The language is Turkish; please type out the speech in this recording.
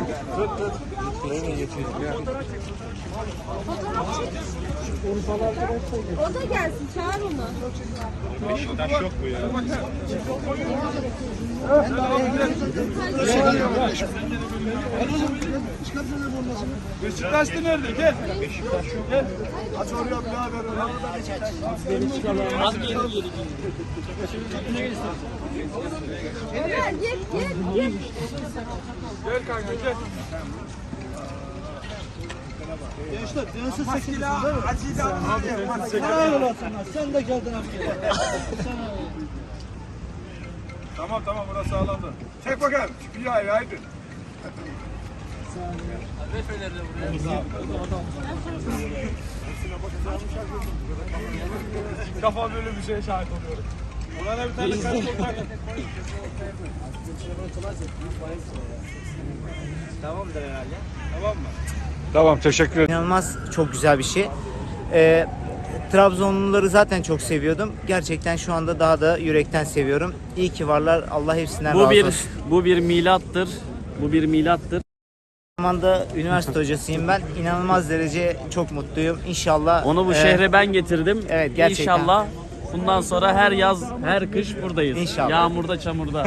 bak. Tut tut. O da gelsin çağır onu. Beşiktaş yok bu ya. Beşiktaş'ta nerede? Gel. Beşiktaş yok. Gel. Aç oraya bir haber ver. Az geri geri geri. Kapına gel istersen kanka gel. Gençler dönüşü sekiyorsunuz değil mi? Helal olasın lan. Sen de geldin abi. Tamam tamam burası sağlandı. Çek bakalım. Çıkıyor haydi haydi. Defa böyle bir şeye şahit oluyorum. Buna da bir tane kaç ortak. Tamam mı? Tamam teşekkür ederim. İnanılmaz çok güzel bir şey. Ee, Trabzonluları zaten çok seviyordum. Gerçekten şu anda daha da yürekten seviyorum. İyi ki varlar. Allah hepsinden Bu razı bir olsun. bu bir milattır. Bu bir milattır. Aynı zamanda üniversite hocasıyım ben. İnanılmaz derece çok mutluyum. İnşallah Onu bu e, şehre ben getirdim. evet, gerçekten. İnşallah bundan sonra her yaz, her kış buradayız. İnşallah. Yağmurda, çamurda.